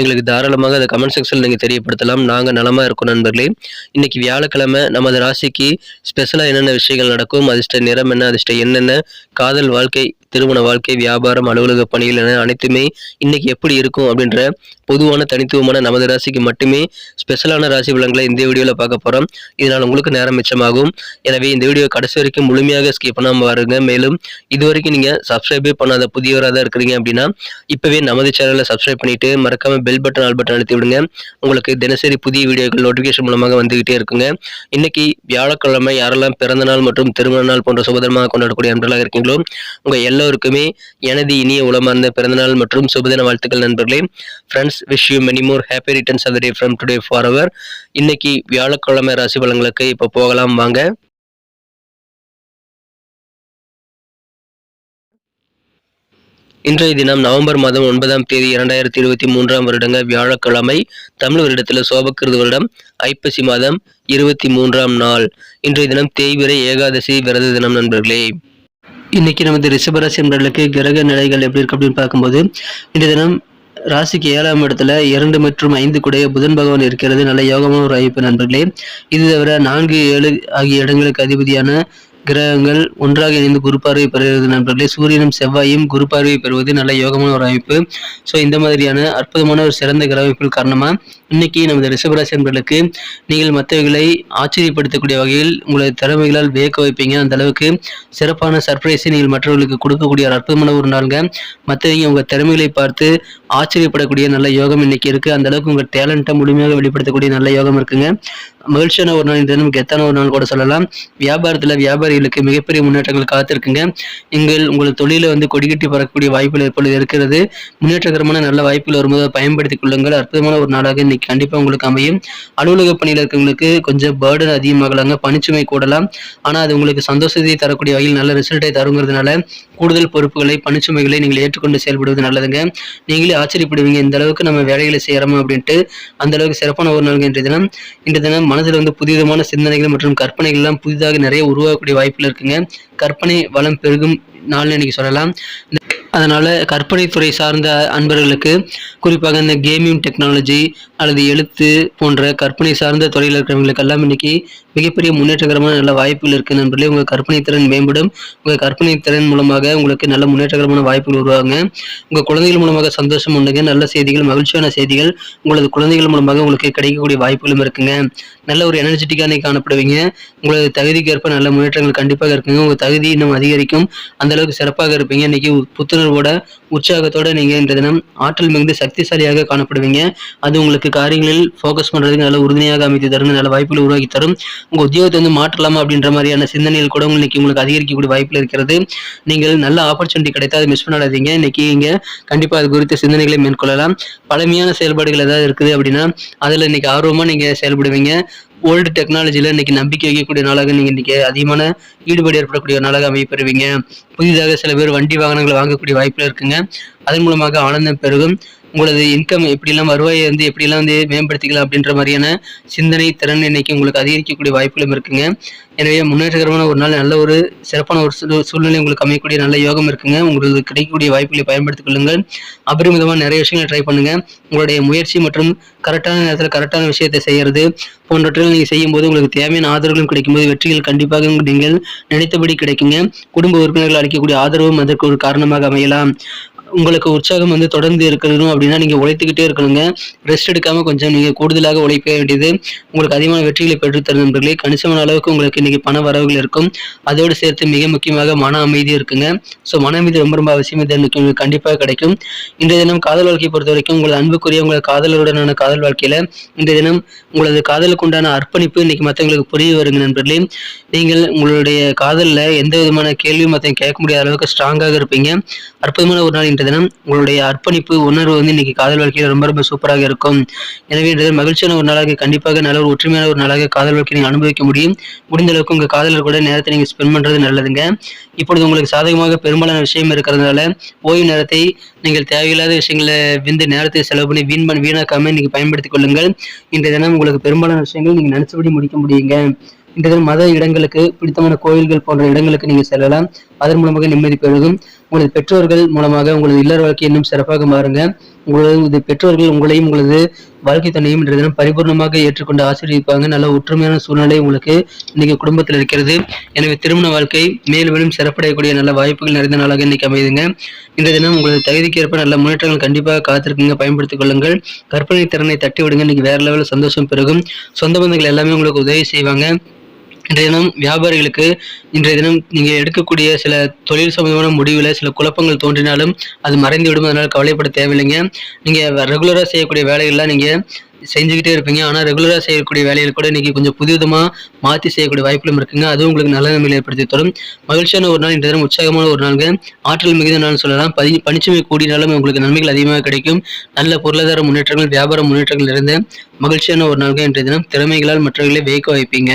எங்களுக்கு தாராளமாக அதை கமெண்ட் செக்ஷனில் நீங்கள் தெரியப்படுத்தலாம். நாங்கள் நலமாக இருக்கோம் நண்பர்களே. இன்றைக்கி வியாழக்கிழமை நமது ராசிக்கு ஸ்பெஷலாக என்னென்ன விஷயங்கள் நடக்கும்? அதிர்ஷ்ட நிறம் என்ன? அதிர்ஷ்ட என்னென்ன காதல் வாழ்க்கை திருமண வாழ்க்கை வியாபாரம் அலுவலக பணிகள் என அனைத்துமே இன்னைக்கு எப்படி இருக்கும் அப்படின்ற பொதுவான தனித்துவமான நமது ராசிக்கு மட்டுமே ஸ்பெஷலான ராசி பலன்களை இந்த வீடியோவில் பார்க்க போகிறோம் இதனால் உங்களுக்கு நேரம் மிச்சமாகும். எனவே இந்த வீடியோ கடைசி வரைக்கும் முழுமையாக ஸ்கிப் பண்ணாமல் பாருங்க. மேலும் இது வரைக்கும் நீங்கள் சப்ஸ்கிரைபே பண்ணாத புதியவராக தான் இருக்கிறீங்க அப்படின்னா இப்போவே நமது சேனலை சப்ஸ்கிரைப் பண்ணிவிட்டு மறக்காமல் பெல் பட்டன் ஆல் பட்டன் அழுத்தி விடுங்க. உங்களுக்கு தினசரி புதிய வீடியோக்கள் நோட்டிஃபிகேஷன் மூலமாக வந்துகிட்டே இருக்குங்க. இன்னைக்கு வியாழக்கிழமை யாரெல்லாம் பிறந்த நாள் மற்றும் திருமண நாள் போன்ற சுபதனமாக கொண்டாடக்கூடிய அன்பர்களாக இருக்கீங்களோ உங்க எல்லோருக்குமே எனது இனிய உளமார்ந்த பிறந்தநாள் மற்றும் சுபதின வாழ்த்துக்கள் நண்பர்களே. Friends wish you many more happy returns of the day from today for our இன்னைக்கு வியாழக்கிழமை ராசி பலங்களுக்கு இப்போ போகலாம் வாங்க. இன்றைய தினம் நவம்பர் மாதம் ஒன்பதாம் தேதி இரண்டாயிரத்தி இருபத்தி மூன்றாம் வருடங்க வியாழக்கிழமை தமிழ் வருடத்தில் சோபக்கிருது வருடம் ஐப்பசி மாதம் இருபத்தி மூன்றாம் நாள். இன்றைய தினம் தேய்விரை ஏகாதசி விரத தினம் நண்பர்களே. இன்னைக்கு நமது ரிஷபராசி நண்பர்களுக்கு கிரக நிலைகள் எப்படி இருக்கு அப்படின்னு பார்க்கும்போது இன்றைய தினம் ராசிக்கு ஏழாம் இடத்துல இரண்டு மற்றும் ஐந்து கூடைய புதன் பகவான் இருக்கிறது. நல்ல யோகமான ஒரு அமைப்பு நண்பர்களே. இது தவிர நான்கு ஏழு ஆகிய இடங்களுக்கு அதிபதியான கிரகங்கள் ஒன்றாக இணைந்து குரு பார்வை பெறுகிறது நண்பர்களே. சூரியனும் செவ்வாயும் குரு பார்வை பெறுவது நல்ல யோகமான ஒரு அமைப்பு. ஸோ இந்த மாதிரியான அற்புதமான ஒரு சிறந்த கிரக அமைப்புகள் காரணமாக இன்னைக்கு நமது ரிஷபராசி நண்பர்களுக்கு நீங்கள் மற்றவர்களை ஆச்சரியப்படுத்தக்கூடிய வகையில் உங்களது திறமைகளால் வியக்க வைப்பீங்க. அந்த அளவுக்கு சிறப்பான சர்ப்ரைஸை நீங்கள் மற்றவர்களுக்கு கொடுக்கக்கூடிய ஒரு அற்புதமான ஒரு நாளுங்க. மற்றவங்க உங்கள் திறமைகளை பார்த்து ஆச்சரியப்படக்கூடிய நல்ல யோகம் இன்னைக்கு இருக்கு. அந்த அளவுக்கு உங்கள் டேலண்ட்டை முழுமையாக வெளிப்படுத்தக்கூடிய நல்ல யோகம் இருக்குங்க. மகிழ்ச்சியான ஒரு நாள் இந்த தினம் கெத்தான ஒரு நாள் கூட சொல்லலாம். வியாபாரத்தில் வியாபாரிகளுக்கு மிகப்பெரிய முன்னேற்றங்கள் காத்திருக்குங்க. நீங்கள் உங்கள் தொழிலை வந்து கொடிகட்டி பறக்கக்கூடிய வாய்ப்புகள் இப்பொழுது இருக்கிறது. முன்னேற்றகரமான நல்ல வாய்ப்புகள் வரும்போது பயன்படுத்திக் கொள்ளுங்கள். அற்புதமான ஒரு நாளாக இன்னைக்கு கண்டிப்பாக உங்களுக்கு அமையும். அலுவலக பணியில் இருக்கவங்களுக்கு கொஞ்சம் பேர்டன் அதிகமாகலாங்க. பணிச்சுமை கூடலாம். ஆனால் அது உங்களுக்கு சந்தோஷத்தை தரக்கூடிய வகையில் நல்ல ரிசல்ட்டை தருங்கிறதுனால கூடுதல் பொறுப்புகளை பணிச்சுமைகளை நீங்கள் ஏற்றுக்கொண்டு செயல்படுவது நல்லதுங்க. நீங்களே ஆச்சரியப்படுவீங்க இந்த அளவுக்கு நம்ம வேலைகளை செய்யறோமா அப்படின்ட்டு. அந்த அளவுக்கு சிறப்பான ஒரு நாள் இன்றைய தினம். இன்றைய தினம் மனதில் வந்து புதிதமான சிந்தனைகள் மற்றும் கற்பனைகள் எல்லாம் புதிதாக நிறைய உருவாகக்கூடிய வாய்ப்புகள் இருக்குங்க. கற்பனை வளம் பெருகும் நாள்னு இன்னைக்கு சொல்லலாம். அதனால் கற்பனைத்துறை சார்ந்த அன்பர்களுக்கு குறிப்பாக இந்த கேமிங் டெக்னாலஜி அல்லது எழுத்து போன்ற கற்பனை சார்ந்த துறையில் இருக்கிறவங்களுக்கு எல்லாம் இன்னைக்கு மிகப்பெரிய முன்னேற்றகரமான நல்ல வாய்ப்புகள் இருக்குது நண்பர்களே. உங்கள் கற்பனை திறன் மேம்படும். உங்கள் கற்பனை திறன் மூலமாக உங்களுக்கு நல்ல முன்னேற்றகரமான வாய்ப்புகள் உருவாங்க உங்கள் குழந்தைகள் மூலமாக சந்தோஷம் உண்டுங்க. நல்ல செய்திகள் மகிழ்ச்சியான செய்திகள் உங்களது குழந்தைகள் மூலமாக உங்களுக்கு கிடைக்கக்கூடிய வாய்ப்புகளும் இருக்குங்க. நல்ல ஒரு எனர்ஜெட்டிக்காக காணப்படுவீங்க. உங்களது தகுதிக்கு ஏற்ப நல்ல முன்னேற்றங்கள் கண்டிப்பாக இருக்குங்க. உங்கள் தகுதி இன்னும் அதிகரிக்கும். அந்தளவுக்கு சிறப்பாக இருப்பீங்க. இன்னைக்கு புத்துணர்வோட உற்சாகத்தோட நீங்கள் இந்த தினம் ஆற்றல் மிகுந்து சக்திசாலியாக காணப்படுவீங்க. அது உங்களுக்கு காரியங்களில் ஃபோக்கஸ் பண்ணுறதுக்கு நல்ல உறுதுணையாக அமைத்து தரும் நல்ல வாய்ப்புகளை உருவாக்கி தரும். உங்கள் உத்தியோகத்தை வந்து மாற்றலாமா அப்படின்ற மாதிரியான சிந்தனைகள் கூட இன்னைக்கு உங்களுக்கு அதிகரிக்கக்கூடிய வாய்ப்பில் இருக்கிறது. நீங்கள் நல்ல ஆப்பர்ச்சுனிட்டி கிடைத்தா அதை மிஸ் பண்ணாதீங்க இன்னைக்கு இங்கே கண்டிப்பாக அது குறித்த சிந்தனைகளை மேற்கொள்ளலாம். பழமையான செயல்பாடுகள் ஏதாவது இருக்குது அப்படின்னா அதில் இன்னைக்கு ஆர்வமாக நீங்கள் செயல்படுவீங்க. ஓல்டு டெக்னாலஜியில் இன்னைக்கு நம்பிக்கை வைக்கக்கூடிய நாளாக நீங்கள் இன்னைக்கு அதிகமான ஈடுபாடு ஏற்படக்கூடிய நாளாக அமைப்பெறுவீங்க புதிதாக சில பேர் வண்டி வாகனங்களை வாங்கக்கூடிய வாய்ப்பில் இருக்குங்க. அதன் மூலமாக ஆனந்தம் பெருகும். உங்களது இன்கம் எப்படிலாம் வருவாயை வந்து எப்படிலாம் வந்து மேம்படுத்திக்கலாம் அப்படின்ற மாதிரியான சிந்தனை திறன் இன்னைக்கு உங்களுக்கு அதிகரிக்கக்கூடிய வாய்ப்புகளும் இருக்குங்க. எனவே முன்னேற்றகரமான ஒரு நாள் நல்ல ஒரு சிறப்பான ஒரு சூழ்நிலை உங்களுக்கு அமையக்கூடிய நல்ல யோகம் இருக்குங்க. உங்களுக்கு கிடைக்கக்கூடிய வாய்ப்புகளை பயன்படுத்திக் கொள்ளுங்கள். அபரிமிதமாக நிறைய விஷயங்களை ட்ரை பண்ணுங்க. உங்களுடைய முயற்சி மற்றும் கரெக்டான நேரத்தில் கரெக்டான விஷயத்தை செய்யறது போன்றவற்றில் நீங்கள் செய்யும்போது உங்களுக்கு தேவையான ஆதரவுகளும் கிடைக்கும்போது வெற்றிகள் கண்டிப்பாக நீங்கள் நினைத்தபடி கிடைக்குங்க. குடும்ப உறுப்பினர்கள் அளிக்கக்கூடிய ஆதரவும் அதற்கு ஒரு காரணமாக அமையலாம். உங்களுக்கு உற்சாகம் வந்து தொடர்ந்து இருக்கணும் அப்படின்னா நீங்கள் உழைத்துக்கிட்டே இருக்கணுங்க. ரெஸ்ட் எடுக்காமல் கொஞ்சம் நீங்கள் கூடுதலாக உழைக்க வேண்டியது உங்களுக்கு அதிகமான வெற்றிகளை பெற்றுத்தரும் நண்பர்களே. கணிசமான அளவுக்கு உங்களுக்கு இன்றைக்கி பண வரவுகள் இருக்கும். அதோடு சேர்த்து மிக முக்கியமாக மன அமைதி இருக்குங்க. ஸோ மன அமைதி ரொம்ப ரொம்ப அவசியம். இது உங்களுக்கு கண்டிப்பாக கிடைக்கும். இன்றைய தினம் காதல் வாழ்க்கையை பொறுத்த வரைக்கும் உங்களது அன்புக்குரிய உங்களது காதலருடனான காதல் வாழ்க்கையில் இன்றைய தினம் உங்களது காதலுக்கு உண்டான அர்ப்பணிப்பு இன்னைக்கு மற்றவங்களுக்கு புரிய வருங்க நண்பர்களே. நீங்கள் உங்களுடைய காதலில் எந்த விதமான கேள்வியும் மற்றவங்க கேட்க முடியாத அளவுக்கு ஸ்ட்ராங்காக இருப்பீங்க. அற்புதமான ஒரு நாள் இன்றைய தினம் உங்களுடைய அர்ப்பணிப்பு உணர்வு வந்து இன்னைக்கு காதல் வாழ்க்கையில் ரொம்ப ரொம்ப சூப்பராக இருக்கும். எனவே இன்றைய மகிழ்ச்சியான ஒரு நாளாக கண்டிப்பாக நல்ல ஒரு ஒற்றுமையான ஒரு நாளாக காதல் வாழ்க்கை நீங்கள் அனுபவிக்க முடியும். முடிந்த அளவுக்கு உங்கள் காதலர் கூட நேரத்தை நீங்கள் ஸ்பெண்ட் பண்ணுறது நல்லதுங்க. இப்பொழுது உங்களுக்கு சாதகமாக பெரும்பாலான விஷயம் இருக்கிறதுனால ஓய்வு நேரத்தை நீங்கள் தேவையில்லாத விஷயங்களை விந்து நேரத்தை செலவு பண்ணி வீண் பண்ணி வீணாக்காமல் இன்னைக்கு பயன்படுத்திக் கொள்ளுங்கள். இன்றைய தினம் உங்களுக்கு பெரும்பாலான விஷயங்கள் நீங்கள் நினைச்சபடி முடிக்க முடியுங்க. இன்றைய மத இடங்களுக்கு பிடித்தமான கோயில்கள் போன்ற இடங்களுக்கு நீங்கள் செல்லலாம். அதன் மூலமாக நிம்மதி பெருகும். உங்களது பெற்றோர்கள் மூலமாக உங்களது இல்லற வாழ்க்கை இன்னும் சிறப்பாக மாறுங்க. உங்களது பெற்றோர்கள் உங்களையும் உங்களது வாழ்க்கை தன்னையும் இன்றைய தினம் பரிபூர்ணமாக ஏற்றுக்கொண்டு ஆசீர்வதிப்பாங்க. நல்ல ஒற்றுமையான சூழ்நிலை உங்களுக்கு இன்னைக்கு குடும்பத்தில் இருக்கிறது. எனவே திருமண வாழ்க்கை மேலும் மேலும் சிறப்படையக்கூடிய நல்ல வாய்ப்புகள் நிறைந்த நாளாக இன்னைக்கு அமைதுங்க இன்றைய தினம் உங்களது தகுதிக்கு ஏற்ப நல்ல முன்னேற்றங்கள் கண்டிப்பாக காத்திருக்குங்க. பயன்படுத்திக் கொள்ளுங்கள். கற்பனை திறனை தட்டி விடுங்க இன்னைக்கு வேற லெவலில் சந்தோஷம் பெருகும். சொந்த பந்தங்கள் எல்லாமே உங்களுக்கு உதவி செய்வாங்க. இன்றைய தினம் வியாபாரிகளுக்கு இன்றைய தினம் நீங்கள் எடுக்கக்கூடிய சில தொழில் சம்பந்தமான முடிவில் சில குழப்பங்கள் தோன்றினாலும் அது மறைந்து விடும் அதனால் கவலைப்பட தேவையில்லைங்க. நீங்கள் ரெகுலராக செய்யக்கூடிய வேலைகள்லாம் நீங்கள் செஞ்சுக்கிட்டே இருப்பீங்க. ஆனால் ரெகுலராக செய்யக்கூடிய வேலைகள் கூட இன்றைக்கி கொஞ்சம் புதுவிதமாக மாற்றி செய்யக்கூடிய வாய்ப்புகளும் இருக்குங்க. அதுவும் உங்களுக்கு நல்ல நன்மையில் ஏற்படுத்தி தரும். மகிழ்ச்சியான ஒரு நாள் இன்றைய தினம் உற்சாகமான ஒரு நாளுங்க. ஆற்றல் மிகுந்த நாள் சொல்லலாம். பதி பணிச்சுமை கூடினாலும் உங்களுக்கு நன்மைகள் அதிகமாக கிடைக்கும். நல்ல பொருளாதார முன்னேற்றங்கள் வியாபார முன்னேற்றங்கள் இருந்த மகிழ்ச்சியான ஒரு நாளுங்க இன்றைய தினம். திறமைகளால் மற்றவர்களை வியக்க வைப்பீங்க.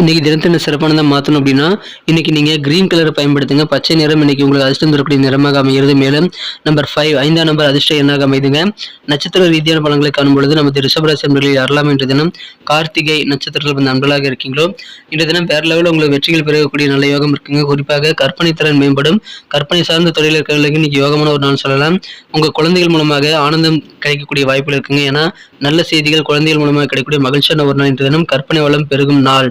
இன்னைக்கு தினத்தின சிறப்பானதாக மாற்றணும் அப்படின்னா இன்னைக்கு நீங்கள் கிரீன் கலரை பயன்படுத்துங்க. பச்சை நிறம் இன்னைக்கு உங்களுக்கு அதிர்ஷ்டம் தரக்கூடிய நிறமாக அமைகிறது. மேலும் நம்பர் ஃபைவ் ஐந்தாம் நம்பர் அதிர்ஷ்ட எண்ணாக அமைதுங்க. நட்சத்திர ரீதியான பலன்களை காணும் பொழுது நமது ரிஷபராசி நண்பர்களில் யாரெல்லாம் இன்று தினம் கார்த்திகை நட்சத்திரத்தில் வந்து நண்பர்களாக இருக்கீங்களோ இன்றைய தினம் வேற லெவலில் உங்களுக்கு வெற்றிகள் பெறக்கூடிய நல்ல யோகம் இருக்குங்க. குறிப்பாக கற்பனை திறன் மேம்படும். கற்பனை சார்ந்த தொழில் இருக்கிறவங்களுக்கு இன்னைக்கு யோகமான ஒரு நாள் சொல்லலாம். உங்கள் குழந்தைகள் மூலமாக ஆனந்தம் கிடைக்கக்கூடிய வாய்ப்புகள் இருக்குங்க. ஏன்னா நல்ல செய்திகள் குழந்தைகள் மூலமாக கிடைக்கக்கூடிய மகிழ்ச்சியான ஒரு நாள் இன்றைய தினம். கற்பனை வளம் பெருகும் நாள்.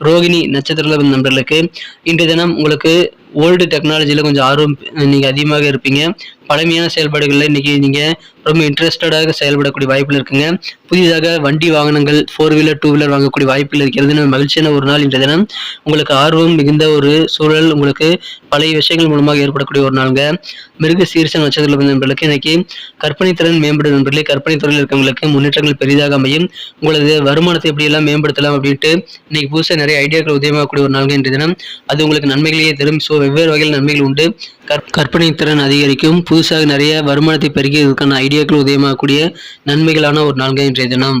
ரோகிணி நட்சத்திரத்தில் நண்பர்களுக்கு இன்றைய தினம் உங்களுக்கு ஓல்டு டெக்னாலஜியில் கொஞ்சம் ஆர்வம் நீங்கள் அதிகமாக இருப்பீங்க. பழமையான செயல்பாடுகளில் இன்றைக்கி நீங்கள் ரொம்ப இன்ட்ரெஸ்டடாக செயல்படக்கூடிய வாய்ப்பில் இருக்குங்க. புதிதாக வண்டி வாகனங்கள் ஃபோர் வீலர் டூ வீலர் வாங்கக்கூடிய வாய்ப்புகள் இருக்கிறது. மகிழ்ச்சியான ஒரு நாள் இன்றைய தினம். உங்களுக்கு ஆர்வம் மிகுந்த ஒரு சூழல் உங்களுக்கு பழைய விஷயங்கள் மூலமாக ஏற்படக்கூடிய ஒரு நாளுங்க. மிருக சீர்ச நட்சத்திரம் நண்பர்களுக்கு இன்னைக்கு கற்பனை திறன் மேம்படும் நண்பர்களே கற்பனை துறையில் இருக்கவங்களுக்கு முன்னேற்றங்கள் பெரிதாக அமையும். உங்களது வருமானத்தை எப்படியெல்லாம் மேம்படுத்தலாம் அப்படின்ட்டு இன்னைக்கு புதுசாக நிறைய ஐடியாக்கள் உதயமாகக்கூடிய ஒரு நாள்கள் இன்றைய தினம். அது உங்களுக்கு நன்மைகளையே தரும். ஸோ வெவ்வேறு வகையில் நன்மைகள் உண்டு. கற்பனை திறன் அதிகரிக்கும். புதுசாக நிறைய வருமானத்தை பெருகியதற்கான ஐடியாக்கள் உதயமாகக்கூடிய நன்மைகளான ஒரு நாள்கள் இன்றைய தினம்.